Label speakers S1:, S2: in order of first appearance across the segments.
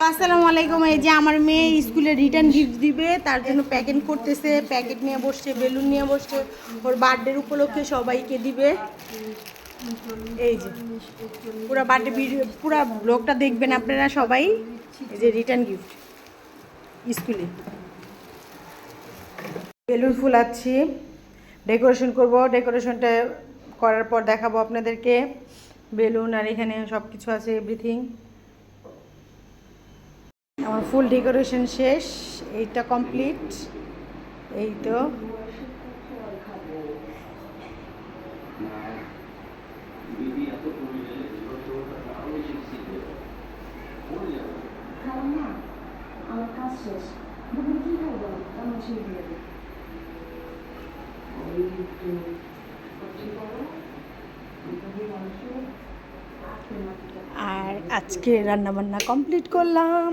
S1: আসসালামু আলাইকুম, এই যে আমার মেয়ে স্কুলে রিটার্ন গিফট দিবে, তার জন্য প্যাকেট করতেছে, প্যাকেট নিয়ে বসছে, বেলুন নিয়ে বসছে, ওর বার্থডের উপলক্ষে সবাইকে দিবে। এই যে, পুরো বার্থডে পুরো ব্লগটা দেখবেন আপনারা সবাই, এই যে রিটার্ন গিফট স্কুলে। বেলুন ফুলাচ্ছি, ডেকোরেশন করব, ডেকোরেশনটা করার পর দেখাবো আপনাদেরকে। বেলুন আর এখানে সব কিছু আছে এভরিথিং আমার ফুল ডেকোরেশন শেষ এইটা কমপ্লিট এই তো।
S2: আমার কাজ শেষ কমপ্লিট কি খাব আমার সেই দিয়ে দেবে ওই একটু কচি করো গরুর মাংস আখের মাটিটা
S1: আর আজকে রান্না বান্না কমপ্লিট করলাম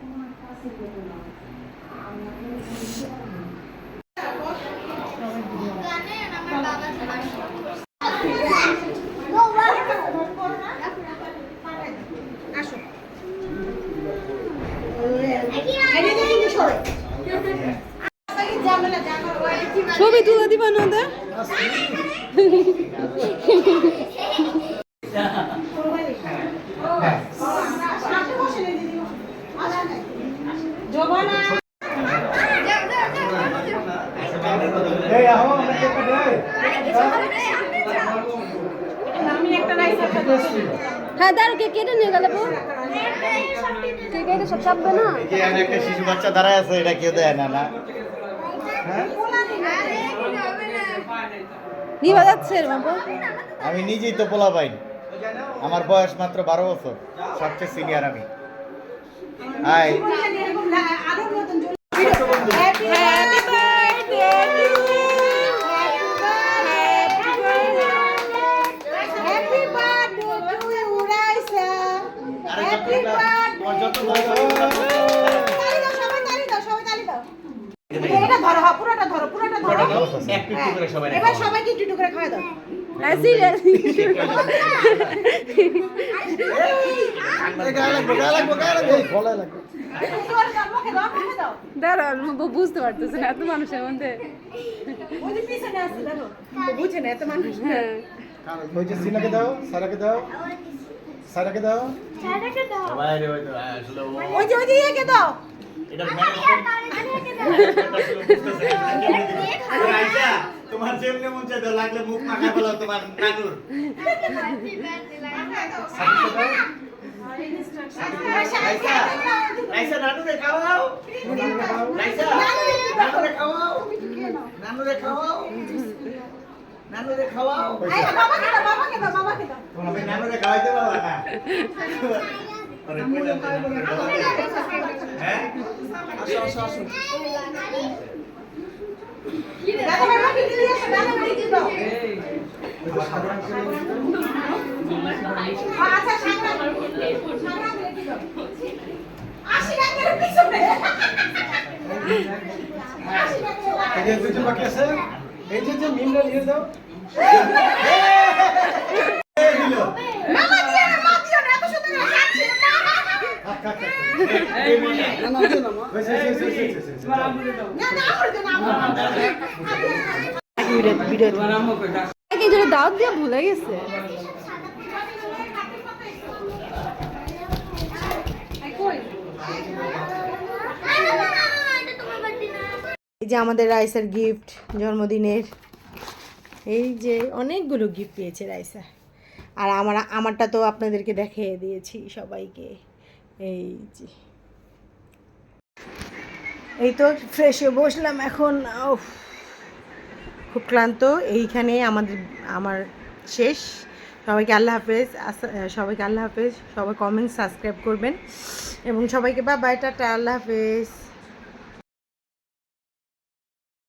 S2: তোমার কাছে দেবো না আমাকে বলতে পারব না।
S1: আসো ছবি তুলে দিবা না
S3: হ্যাঁ দাঁড়ো কে কেটে নিয়ে গেলে কে কেটে সব চাপবে না?
S4: একটা শিশু বাচ্চা দাঁড়ায় আছে এটা কেউ দেয় না না?
S3: নিবা যাচ্ছে
S4: আমি নিজেই তো পোলা পাই। আমার বয়স মাত্র বারো বছর সবচেয়ে সিনিয়র আমি। হাই
S1: এটা ধরো পুরোটা ধরো পুরোটা ধরো। এবার সবাইকে একটু একটু করে খাওয়া দাও
S3: সিরিয়াস
S1: মুখে দাও মুখে দাও
S3: দাঁড়াও বউ বুঝতে পারতেছে না এত মানুষের মধ্যে।
S1: বুঝে না এত মানুষ
S3: হ্যাঁ।
S4: ওই যে সিনাকে দাও সারাকে দাও সারাকে দাও
S1: ওই যে ওই যে ইয়েকে দাও
S4: তোমার যেমনি মন চাই দাও, লাগলে মুখ মাখা ফেলো তোমার নানুর রাইসা রাইসা নানুরে খাওয়াও রাইসা নানুরে খাওয়াও নানুরে খাওয়াও নানুরে খাওয়াও।
S1: বাবাকে দাও বাবাকে দাও বাবাকে দাও।
S4: তুমি নানুরে খাওয়াইতে না। আরে তো হ্যাঁ? আসো আসো আসো।
S1: দাদা বাবাকে দিয়ে আসো দাদা বাবাকে দিয়ে দাও। আচ্ছা সামনে সামনে রেখে দাও পিছনে।
S5: আছে? এই যে যে গেছে নিয়ে যাও।
S4: এই দিলো
S1: মামা দিয়ে
S4: এই
S1: যে আমাদের রাইসার গিফট, জন্মদিনের। এই যে অনেকগুলো গিফট পেয়েছে রাইসা। আর আমার, আমারটা তো আপনাদেরকে দেখিয়ে দিয়েছি সবাইকে। এই যে। এই তো ফ্রেশ হয়ে বসলাম এখন। খুব ক্লান্ত। এইখানে আমাদের, আমার শেষ। সবাইকে আল্লাহ হাফেজ। সবাইকে আল্লাহ হাফেজ। সবাই কমেন্ট সাবস্ক্রাইব করবেন। এবং সবাইকে বা বাই টাটা, আল্লাহ হাফেজ।